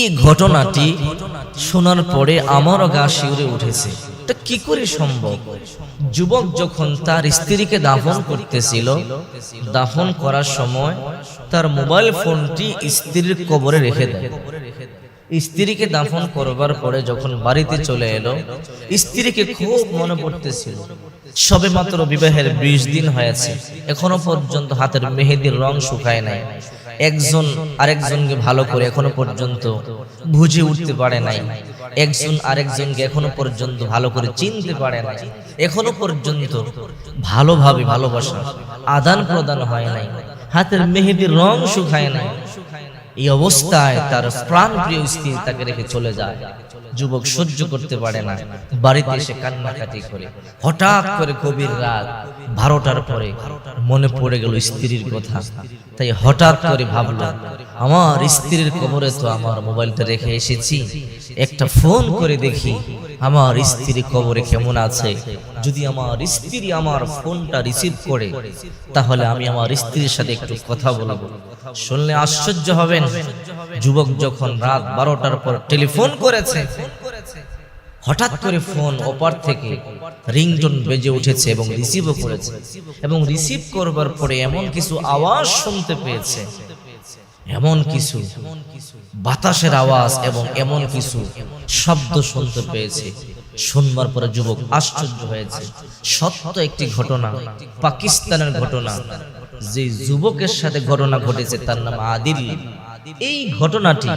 এই ঘটনাটি শোনার পরে আমারও গা শিউরে উঠেছে। তা কি করে সম্ভব? যুবক যখন তার স্ত্রীকে দাফন করতেছিল, দাফন করার সময় তার মোবাইল ফোনটি স্ত্রীর কবরে রেখে দেয়। স্ত্রীকে দাফন করবার পরে যখন বাড়িতে চলে এলো, স্ত্রীকে খুব মনে পড়তেছিল। সবে মাত্র বিবাহের বিশ দিন হয়েছে, এখনও পর্যন্ত হাতের মেহেদির রং শুকায় নাই। একজন আরেকজনকে ভালো করে এখনও পর্যন্ত বুঝে উঠতে পারে নাই। একজন আরেকজনকে এখনও পর্যন্ত ভালো করে চিনতে পারে নাই। এখনও পর্যন্ত ভালোভাবে ভালোবাসা আদান প্রদান হয় নাই। হাতের মেহেদির রং শুকায় নাই। এই অবস্থায় তার প্রাণ প্রিয় স্ত্রী তাকে রেখে চলে যায়। যুবক সহ্য করতে পারে না। বাড়িতে এসে কান্নাকাটি করে। হঠাৎ করে গভীর রাত বারোটার পরে মনে পড়ে গেল স্ত্রীর কথা। তাই হঠাৎ করে ভাবলাম আমার স্ত্রীর কবরে তো আমার মোবাইলটা রেখে এসেছি। একটা ফোন করে দেখি আমার স্ত্রী কবরে কেমন আছে? যদি আমার স্ত্রী আমার ফোনটা রিসিভ করে তাহলে আমি আমার স্ত্রীর সাথে একটু কথা বলব। শুনলে আশ্চর্য হবেন। যুবক যখন রাত বারোটার পর টেলিফোন করেছে হঠাৎ করে ফোন ওপার থেকে রিংটোন বেজে উঠেছে এবং রিসিভও করেছে। এবং রিসিভ করবার পরে এমন কিছু আওয়াজ শুনতে পেয়েছে। এমন কিছু বাতাসের আওয়াজ এবং এমন কিছু শব্দ শুনতে পেয়েছে। শুনবার পরে যুবক আশ্চর্য হয়েছে। সত্য একটি ঘটনা পাকিস্তানের ঘটনা। যে যুবকের সাথে ঘটনা ঘটেছে, তার নাম আদিল। এই ঘটনাটি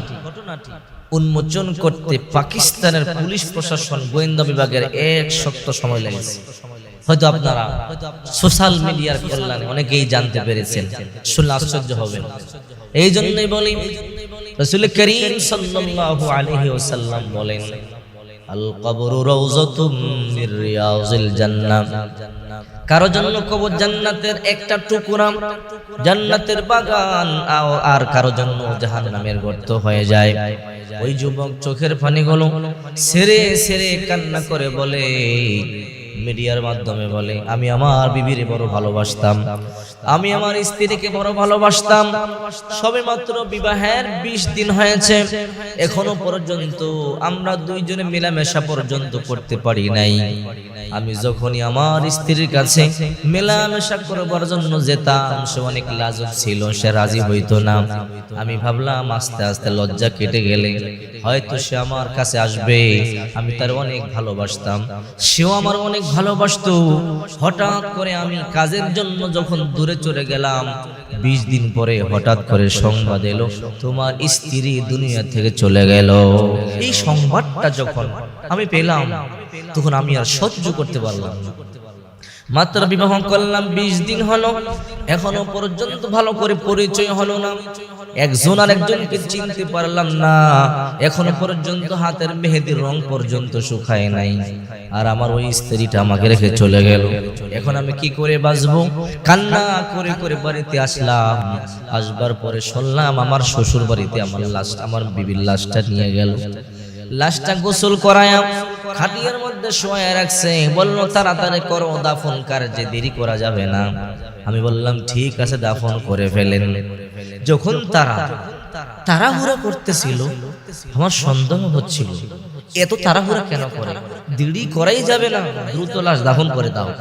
উন্মোচন করতে পাকিস্তানের পুলিশ প্রশাসন গোয়েন্দা বিভাগের এক শক্ত সময় লেগেছে। হয়তো আপনারা সোশ্যাল মিডিয়ার কল্যাণে অনেকেই জানতে পেরেছেন, শুনলে আশ্চর্য হবেন। এই জন্যই বলি, রসুল করিম সাল্লাল্লাহু আলাইহি ওয়াসাল্লাম বলেন আল কবরু মির কারও জন্য কবর জান্নাতের একটা টুকুরাম জান্নাতের বাগান আর কারও জন্য জাহান নামের গর্ত হয়ে যায়। ওই যুবক চোখের পানিগুলো সেরে সেরে কান্না করে বলে মিডিয়ার মাধ্যমে বলে, আমি আমার বিবিরে বড় ভালোবাসতাম। আমি আমার স্ত্রীকে বড় ভালোবাসতাম। সবে মাত্র বিবাহের বিশ দিন হয়েছে। এখনও পর্যন্ত আমরা দুইজনে মেলামেশা পর্যন্ত করতে পারি নাই। আমি যখনই আমার স্ত্রীর কাছে মেলামেশা করবার জন্য যেতাম, সে অনেক লাজুক ছিল, সে রাজি হইতো না। আমি ভাবলাম, আস্তে আস্তে লজ্জা কেটে গেলে হয়তো সে আমার কাছে আসবে। আমি তার অনেক ভালোবাসতাম। সেও আমার অনেক ভালোবাসতো। হঠাৎ করে আমি কাজের জন্য যখন দূরে চলে গেলাম, বিশ দিন পরে হঠাৎ করে সংবাদ এলো, তোমার স্ত্রী দুনিয়া থেকে চলে গেল। এই সংবাদটা যখন আমি পেলাম, তখন আমি আর সহ্য করতে পারলাম না। মাত্র বিবাহ করলাম, বিশ দিন হলো। এখনও পর্যন্ত ভালো করে পরিচয় হলো না। একজন আর একজনকে চিনতে পারলাম না। এখনও পর্যন্ত হাতের মেহেদির রং পর্যন্ত শুকায় নাই। আর আমার ওই স্ত্রীটা আমাকে রেখে চলে গেল। এখন আমি কি করে বাঁচবো? কান্না করে করে বাড়িতে আসলাম। আসবার পরে শুনলাম আমার শ্বশুর বাড়িতে আমার লাশ, আমার বিবির লাশটা নিয়ে গেল। লাশটা গোসল করায়াম। খাটিয়ার মধ্যে শোয়া রাখছে। বলল, তাড়াতাড়ি করো, দাফন কার্যে দেরি করা যাবে না। আমি বললাম, ঠিক আছে, দাফন করে ফেলেন। যখন তারা তাড়াহুড়া করতেছিল, আমার সন্দেহ হচ্ছিল, এত তাড়াহুড়া কেন করে? দেরি করাই যাবে না। দ্রুত লাশ দাফন করে দাও।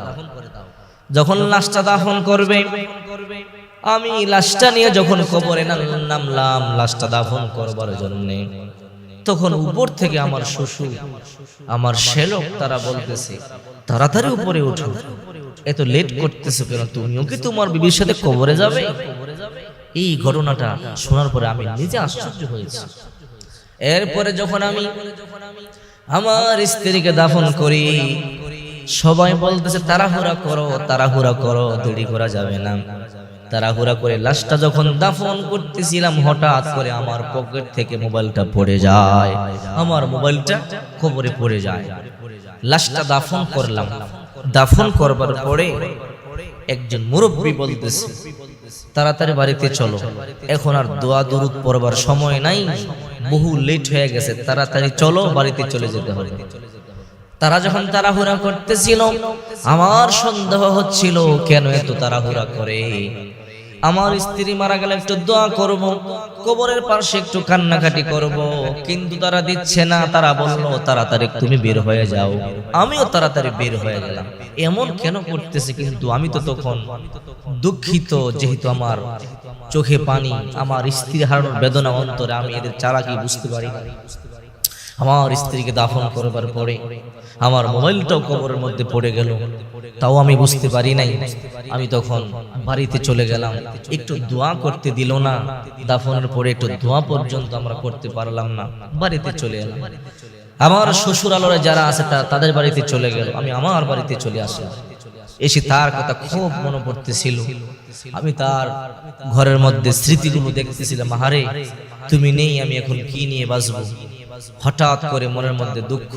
যখন লাশটা দাফন করবে, আমি লাশটা নিয়ে যখন কবরে নাম- নামলাম, লাশটা দাফন করবার জন্য। তখন উপর থেকে আমার শ্বশুর আমার শ্যালক তারা বলতেছে তাড়াতাড়ি উপরে উঠো। এত লেট করতেছো কেন? তুমিও কি তোমার বিবির সাথে কবরে যাবে? এই ঘটনাটা শোনার পরে আমি নিজে আশ্চর্য হয়েছি। এরপরে যখন আমি আমার স্ত্রীকে দাফন করি সবাই বলতেছে তাড়াহুড়া করো তাড়াহুড়া করো দেরি করা যাবে না। তাড়াহুড়া করে লাশটা যখন দাফন করতেছিলাম, হঠাৎ করে আমার পকেট থেকে মোবাইলটা পড়ে যায়। আমার মোবাইলটা খবরে পড়ে যায়। লাশটা দাফন করলাম। দাফন করবার পরে একজন মুরব্বী বলতেছে, তাড়াতাড়ি বাড়িতে চলো। এখন আর দোয়া দরুদ পড়বার সময় নাই। বহু লেট হয়ে গেছে। তাড়াতাড়ি চলো, বাড়িতে চলে যেতে হবে। তারা যখন তাড়াহুড়া করতেছিল, আমার সন্দেহ হচ্ছিল, কেন এত তাড়াহুড়া করে? আমার স্ত্রী মারা গেলে একটু দোয়া করব, কবরের পাশে একটু কান্নাকাটি করব, কিন্তু তারা দিচ্ছে না, তারা বলল, তাড়াতাড়ি তুমি বের হয়ে যাও। আমিও তাড়াতাড়ি বের হয়ে গেলাম। এমন কেন করতেছে কিন্তু আমি তো তখন দুঃখিত, যেহেতু আমার চোখে পানি, আমার স্ত্রী হারানোর বেদনা অন্তরে আমি এদের চালাকি বুঝতে পারি আমার স্ত্রীকে দাফন করবার পরে আমার মোবাইলটাও কবরের মধ্যে পড়ে গেল। তাও আমি বুঝতে পারি নাই। আমি তখন বাড়িতে চলে গেলাম। একটু দোয়া করতে দিল না। দাফনের পরে একটু দোয়া পর্যন্ত আমরা করতে পারলাম না। বাড়িতে চলে এলাম। আমার শ্বশুর আলোরে যারা আছে তাদের বাড়িতে চলে গেল। আমি আমার বাড়িতে চলে আসলাম। এসে তার কথা খুব মনে পড়তেছিল। আমি তার ঘরের মধ্যে স্মৃতিগুলো দেখতেছিলাম। আহারে, তুমি নেই, আমি এখন কি নিয়ে বাঁচবো? হঠাৎ করে মনের মধ্যে দুঃখ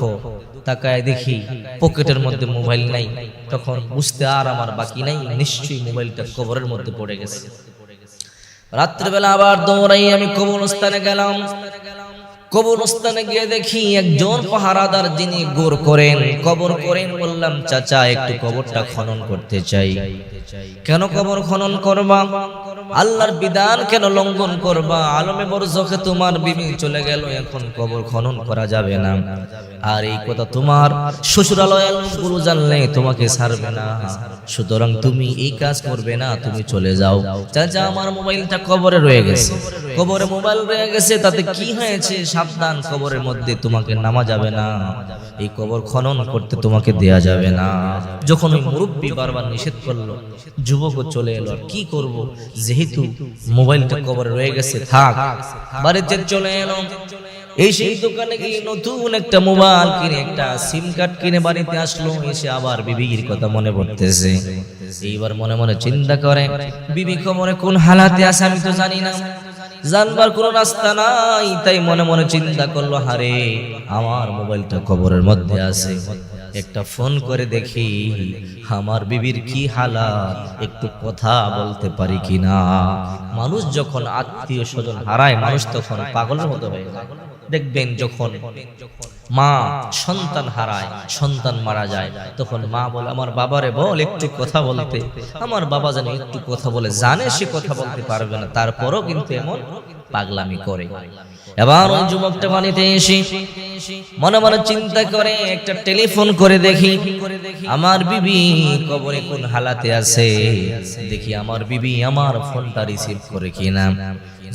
তাকায় দেখি পকেটের মধ্যে মোবাইল নাই। তখন বুঝতে আর আমার বাকি নাই, নিশ্চয়ই মোবাইলটা কবরের মধ্যে পড়ে গেছে। রাত্রিবেলা আবার দৌড়াই আমি কবরস্থানে গেলাম। কবরস্থানে গিয়ে দেখি একজন পাহারাদার যিনি গোর করেন, কবর করেন বললাম, চাচা, একটু কবরটা খনন করতে চাই। কেন কবর খনন করবা? আল্লাহর বিধান কেন লঙ্ঘন করবা? আলমে বড় চোখে তোমার বিবি চলে গেল, এখন কবর খনন করা যাবে না। আর এই কথা তোমার শ্বশুরালয়ের গুরু জানলে তোমাকে ছাড়বে না। সুতরাং তুমি এই কাজ করবে না, তুমি চলে যাও। চাচা আমার মোবাইলটা কবরে রয়ে গেছে। কবরে মোবাইল রয়ে গেছে, তাতে কি হয়েছে? সাবধান, কবরের মধ্যে তোমাকে নামা যাবে না। এই কবর খনন করতে তোমাকে দেয়া যাবে না। যখন মুরব্বী বারবার নিষেধ করল যুবকও চলে এলো কি করব? যেহেতু মোবাইলটা কবরে রয়ে গেছে, থাক। বাড়িতে চলে এলো। এই সেই দোকানে গিয়ে নতুন একটা মোবাইল কিনে, একটা সিম কার্ড কিনে বাড়িতে আসলো, এসে আবার বিবির কথা মনে পড়তেছে। এইবার মনে মনে চিন্তা করে, বিবি কমরে কোন হালাতে আছে আমি তো জানি না। জানবার কোনো রাস্তা নাই। তাই মনে মনে চিন্তা করল, হারে, আমার মোবাইলটা কবরের মধ্যে আছে। একটা ফোন করে দেখি, আমার বিবির কি হালাত? একটু কথা বলতে পারি কিনা মানুষ যখন আত্মীয় স্বজন হারায়, মানুষ তখন পাগলের মতো হয়ে যায়। দেখবেন যখন মা সন্তান হারায়, সন্তান মারা যায়, তখন মা বলে, আমার বাবারে বল একটু কথা বলতে। আমার বাবা জানে একটু কথা বলে, জানে সে কথা বলতে পারবে না, তারপরও কিন্তু এমন পাগলামি করে। এবার ওই যুবকটা বাড়িতে এসে মনে মনে চিন্তা করে, একটা টেলিফোন করে দেখি, আমার বিবি কবরে কোন হালাতে আছে? দেখি, আমার বিবি আমার ফোনটা রিসিভ করে কিনা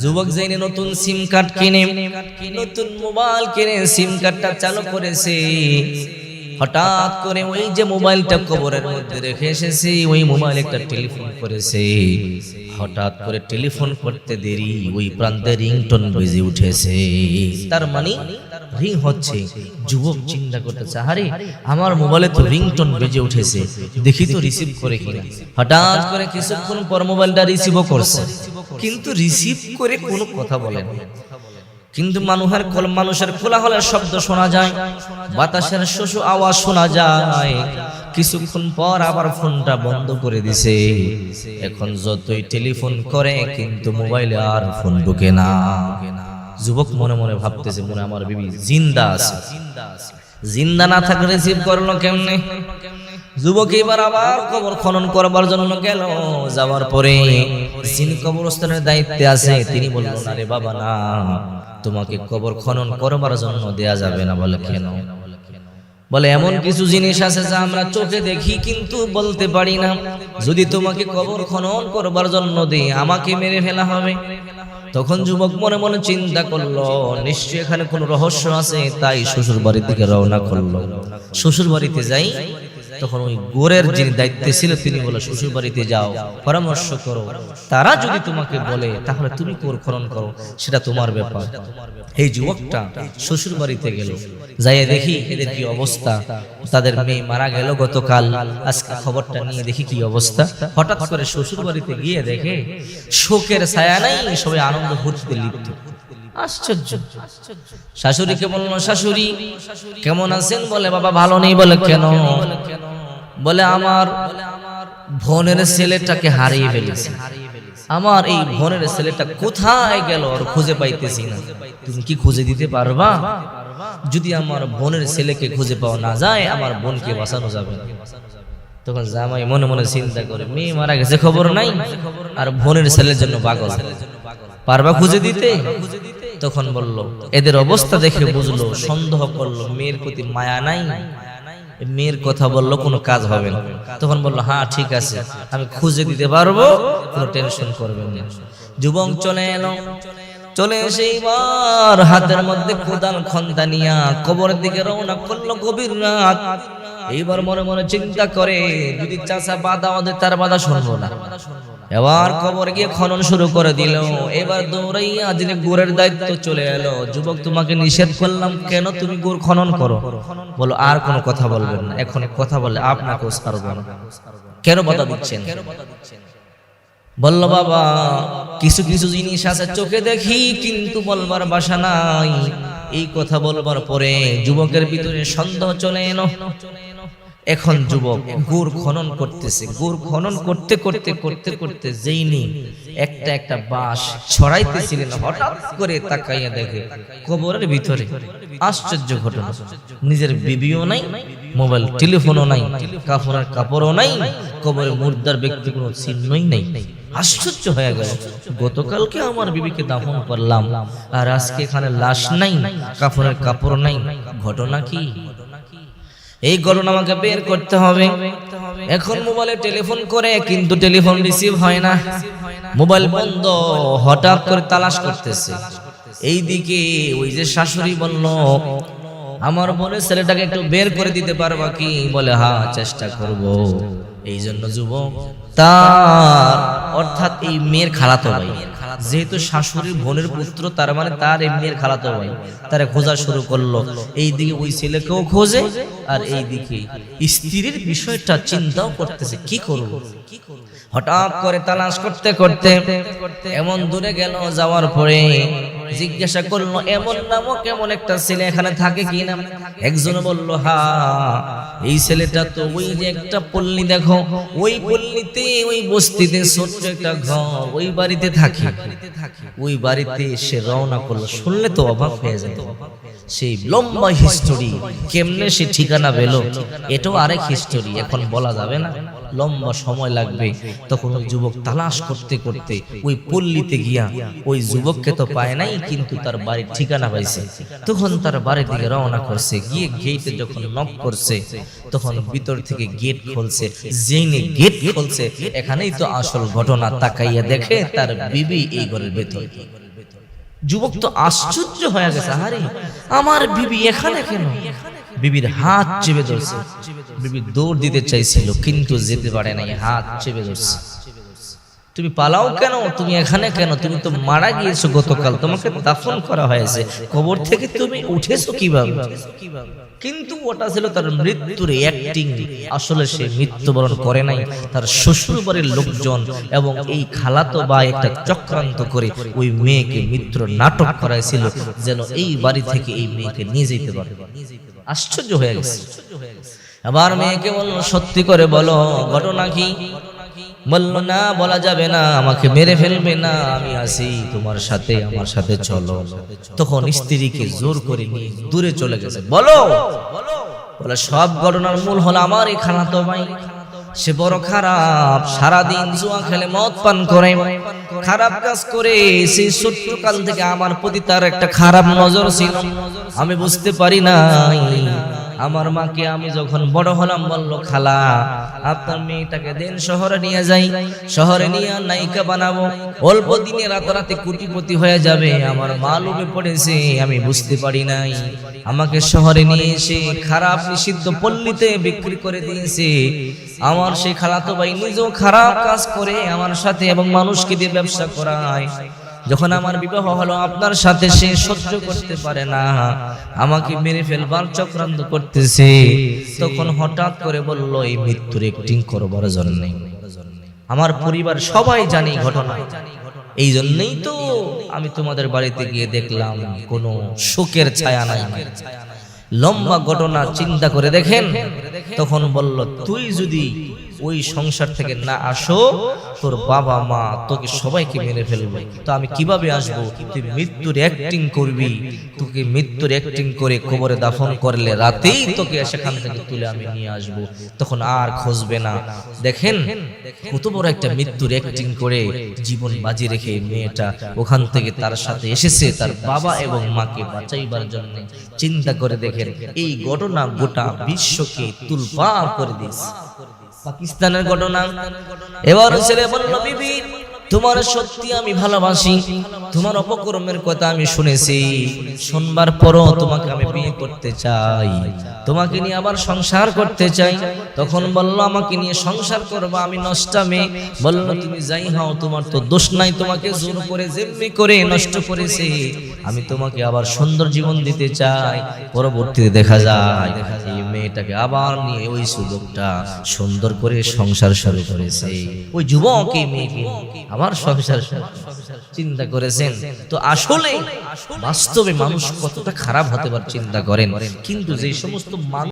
যুবক যাইনে নতুন সিম কার্ড কিনে, নতুন মোবাইল কিনে সিম কার্ডটা চালু করেছে, হঠাৎ করে ওই যে মোবাইলটা কবরের মধ্যে রেখে এসেছি, ওই মোবাইল একটা টেলিফোন করেছে। হঠাৎ করে টেলিফোন করতে দেরি, ওই প্রান্তে রিংটোন বেজে উঠেছে। তার মানে রিং হচ্ছে, যুবক চিন্তা করতেছে আরে আমার মোবাইলে তো রিংটোন বেজে উঠেছে, দেখি তো রিসিভ করে কিনা? হঠাৎ করে কিছুক্ষণ পর মোবাইলটা রিসিভও করছে, কিন্তু রিসিভ করে কোনো কথা বলেন কিন্তু মানুষের মানুষের কোলাহলের শব্দ শোনা যায়, বাতাসের শশু আওয়াজ শোনা যায়। কিছুক্ষণ পর আবার ফোনটা বন্ধ করে দিছে। এখন যতই টেলিফোন করে, কিন্তু মোবাইলে আর ফোন ঢুকে না। যুবক মনে মনে ভাবতেছে, মনে আমার বিবি জিন্দা আছে। জিন্দা না থাকলে রিসিভ করল কেমনে? যুবক এবার আবার কবর খনন করবার জন্য গেল। যাওয়ার পরে যিনি কবরস্থানের দায়িত্বে আছে। তিনি বললেন আরে বাবা, না। তোমাকে কবর খনন করবার জন্য দেয়া যাবে না। বলে, কেন? বলে এমন কিছু জিনিস আছে যা আমরা চোখে দেখি কিন্তু বলতে পারি না। যদি তোমাকে কবর খনন করবার জন্য দিই আমাকে মেরে ফেলা হবে। তখন যুবক মনে মনে চিন্তা করল নিশ্চয় এখানে কোনো রহস্য আছে? তাই শ্বশুর বাড়ির দিকে রওনা করল। শ্বশুর বাড়িতে যাই তখন ওই গোরের যিনি দায়িত্বে ছিল তিনি বলে শ্বশুর বাড়িতে যাও পরামর্শ করো। তারা যদি তোমাকে বলে তাহলে তুমি কোর খনন করো সেটা তোমার ব্যাপার। এই যুবকটা শ্বশুর বাড়িতে গেল। যাই দেখি এদের কি অবস্থা। তাদের মেয়ে মারা গেল গতকাল। আজকে খবরটা নিয়ে দেখি কি অবস্থা। হঠাৎ করে শ্বশুর বাড়িতে গিয়ে দেখে শোকের ছায়া নাই সবাই আনন্দ ফুর্তিতে লিপ্ত। আশ্চর্য। শাশুড়িকে বলল শাশুড়ি কেমন আছেন? বলে বাবা ভালো নেই বলে কেন? বলে আমার বোনের ছেলেটাকে হারিয়ে ফেলেছে। আমার এই বোনের ছেলেটা কোথায় গেল? আর খুঁজে পাইতেছি না। তুমি কি খুঁজে দিতে পারবা? যদি আমার বোনের ছেলেকে খুঁজে পাওয়া না যায় আমার বোনকে বাঁচানো যাবে না। তখন জামাই মনে মনে চিন্তা করে মেয়ে মারা গেছে খবর নাই? আর বোনের ছেলের জন্য পাগল। পারবা খুঁজে দিতে? তখন বলল এদের অবস্থা দেখে বুঝলো সন্দেহ করল মেয়ের প্রতি মায়া নাই। মেয়ের কথা বলল কোনো কাজ হবে না। তখন বলল হ্যাঁ ঠিক আছে আমি খুঁজে দিতে পারব কোনো টেনশন করবেন না। যুবক চলে এলো চলে এসে এবার হাতের মধ্যে কোদাল খন্তা নিয়া কবরের দিকে রওনা করল গভীর রাত এইবার মনে মনে চিন্তা করে যদি চাষা বাধা ওদের তার বাধা শুনব না। এবার কবর গিয়ে খনন শুরু করে দিল। এবার দৌড়াইয়া যিনি গোরের দায়িত্ব চলে এলো, যুবক, তোমাকে নিষেধ করলাম, কেন তুমি গোর খনন করো? বলো, আর কোনো কথা বলবেন না, এখন কথা বলে না। কেন বাধা দিচ্ছেন? বলল, বাবা, কিছু কিছু জিনিস আছে চোখে দেখি, কিন্তু বলবার বাসা নাই। এই কথা বলবার পরে যুবকের ভিতরে সন্দেহ চলে এলো। এখন যুবক গুড় খনন করতেছে। গুড় খনন করতে করতে করতে করতে যেই নি একটা একটা বাঁশ ছড়াইতেছিলেন হঠাৎ করে তাকাইয়া দেখে কবরের ভিতরে আশ্চর্য ঘটনা। নিজের বিবিও নাই মোবাইল টেলিফোনও নাই কাপড়ের কাপড়ও নাই কবরের মুর্দার ব্যক্তি কোনো চিহ্নই নাই। আশ্চর্য হয়ে গেল। গতকালকে আমার বিবিকে দাফন করলাম আর আজকে এখানে লাশ নাই কাপড়ের কাপড় নাই। ঘটনা কি? এই ঘটনা আমাকে বের করতে হবে। এখন মোবাইলে টেলিফোন করে, কিন্তু টেলিফোন রিসিভ হয় না। মোবাইল বন্ধ, হঠাৎ করে তালাশ করতেছে। এইদিকে ওই যে শাশুড়ি বলল, আমার বোনের ছেলেটাকে একটু বের করে দিতে পারবা কি? বলে, হা, চেষ্টা করব। এই জন্য যুবক, তার অর্থাৎ এই মেয়ের খালাতো ভাই। যেহেতু শাশুড়ির বোনের পুত্র, তার মানে তার এমনি খালাতো ভাই। তারা খোঁজা শুরু করল। এই দিকে ওই ছেলেকেও খোঁজে, আর এই দিকে স্ত্রীর বিষয়টা চিন্তাও করতেছে, কি করব? হঠাৎ করে তালাশ করতে করতে এমন দূরে গেল, যাওয়ার পরে জিজ্ঞাসা করল, এমন নামক এমন একটা ছেলে এখানে থাকে কি না? একজন বলল, হা, এই ছেলেটা তো ওই যে একটা পল্লী দেখো, ওই পল্লীতে, ওই বস্তিতে ছোট্ট একটা ঘর, ওই বাড়িতে থাকে। ওই বাড়িতে সে রওনা করল, শুনলে তো অবাক হয়ে যায়। সেই লম্বা হিস্টোরি কেমনে সে ঠিকানা পেল? এটাও আরেক হিস্টোরি এখন বলা যাবে না। লম্বা সময় লাগবে। তখন ওই যুবক তালাশ করতে করতে ওই পল্লীতে গিয়া, ওই যুবককে তো পায় নাই কিন্তু তার বাড়ির ঠিকানা পাইছে। তখন তার বাড়ির দিকে রওনা করছে। গিয়ে গেটে যখন নক করছে, তখন ভিতর থেকে গেট খুলছে। জেনে গেট খুলছে, এখানেই তো আসল ঘটনা তাকাইয়া দেখে তার বিবি এই ঘরের ভেতর। যুবক তো আশ্চর্য হয়ে গেছে আরে আমার বিবি এখানে কেন? বিবির হাত চেপে ধরছে। বিবি দৌড় দিতে চাইছিল, কিন্তু যেতে পারে নাই, হাত চেপে ধরছে। তুমি পালাও কেন? তুমি এখানে কেন? তুমি তো মারা গিয়েছো গতকাল। তোমাকে দাফন করা হয়েছে। কবর থেকে তুমি উঠেছো কীভাবে? কিন্তু ওটা ছিল তার মৃত্যুর অ্যাক্টিং আসলে সে মৃত্যুবরণ করে নাই। তার শ্বশুর বাড়ির লোকজন এবং এই খালাতো বা একটা চক্রান্ত করে ওই মেয়েকে মৃত্যুর নাটক করাইছিল যেন এই বাড়ি থেকে এই মেয়েকে নিয়ে যেতে পারে। আশ্চর্য হয়ে গেছে। আবার মেয়েকে বলল, সত্যি করে বলো, ঘটনা কি? বলল, না, বলা যাবে না, আমাকে মেরে ফেলবে। না, আমি আসি তোমার সাথে, আমার সাথে চলো। তখন স্ত্রীকে জোর করে নিয়ে দূরে চলে গেছে। বলো, বলে, সব ঘটনার মূল হলো আমার এই খালাতো ভাই। সে বড় খারাপ, সারাদিন জুয়া খেলে মদ পান করে, খারাপ কাজ করে, সেই ছোট্ট কাল থেকে আমার প্রতি তার একটা খারাপ নজর ছিল। আমি বুঝতে পারি নাই আমার মাকে আমি যখন বড় হলাম, বলল, খালা, আপনার মেয়েটাকে দেন শহরে নিয়ে যাই। শহরে নিয়ে নায়িকা বানাবো। অল্প দিনে রাতারাতি কোটিপতি হয়ে যাবে। আমার মা লোভে পড়েছে, আমি বুঝতে পারি নাই। আমাকে শহরে নিয়ে এসে খারাপ নিষিদ্ধ পল্লীতে বিক্রি করে দিয়েছে। আমার সেই খালাতো ভাই নিজেও খারাপ কাজ করে, আমার সাথে এবং মানুষকে দিয়ে ব্যবসা করায়। যখন আমার বিবাহ হলো, আপনার সাথে সে সহ্য করতে পারে না। আমাকে মেরে ফেলবার চক্রান্ত করতেছে। তখন হঠাৎ করে বলল, এই মৃত্যুর একটিং করবার জন্য। আমার পরিবার সবাই জানে ঘটনা। এই জন্যই তো আমি তোমাদের বাড়িতে গিয়ে দেখলাম, কোনো শোকের ছায়া নাই। লম্বা ঘটনা চিন্তা করে দেখেন। তখন বলল, তুই যদি ওই সংসার থেকে না আসো, তোর বাবা মা তোকে সবাইকে মেনে ফেলবে। তো আমি কীভাবে আসব? তুই মৃত্যুর অ্যাক্টিং করবি। তোকে মৃত্যুর অ্যাক্টিং করে কবরে দাফন করলে রাতেই তোকে সেখান থেকে তুলে আমি নিয়ে আসব। তখন আর খুঁজবে না। দেখেন, কত বড় একটা মৃত্যুর অ্যাক্টিং করে জীবন বাজি রেখে মেয়েটা ওখান থেকে তার সাথে এসেছে, তার বাবা এবং মাকে বাঁচাইবার জন্য। চিন্তা করে দেখেন, এই ঘটনা গোটা বিশ্বকে তুলপার করে দিয়েছে। পাকিস্তানের ঘটনা। এবার ছেলে বলল বিবি তোমার সত্যি আমি ভালোবাসি, তোমার অপকর্মের কথা আমি শুনেছি। শুনবার পরও তোমাকে আমি বিয়ে করতে চাই। তোমাকে নিয়ে আবার সংসার করতে চাই। তখন বলল, আমাকে নিয়ে সংসার করবা, আমি নষ্টা মেয়ে বলল, তুমি যাই হও, তোমার তো দোষ নাই, তোমাকে জোর করে, যেমনি করে নষ্ট করেছে। আমি তোমাকে আবার সুন্দর জীবন দিতে চাই। পরবর্তীতে দেখা যায়, এই মেয়েটাকে আবার নিয়ে ওই সুযোগটা সুন্দর করে সংসার শুরু করেছে। ওই যুবক এই মেয়েকে আবার সংসার চিন্তা করেছেন। তো আসলে বাস্তবে মানুষ কতটা খারাপ হতে পারে চিন্তা করেন। কিন্তু যে সমস্ত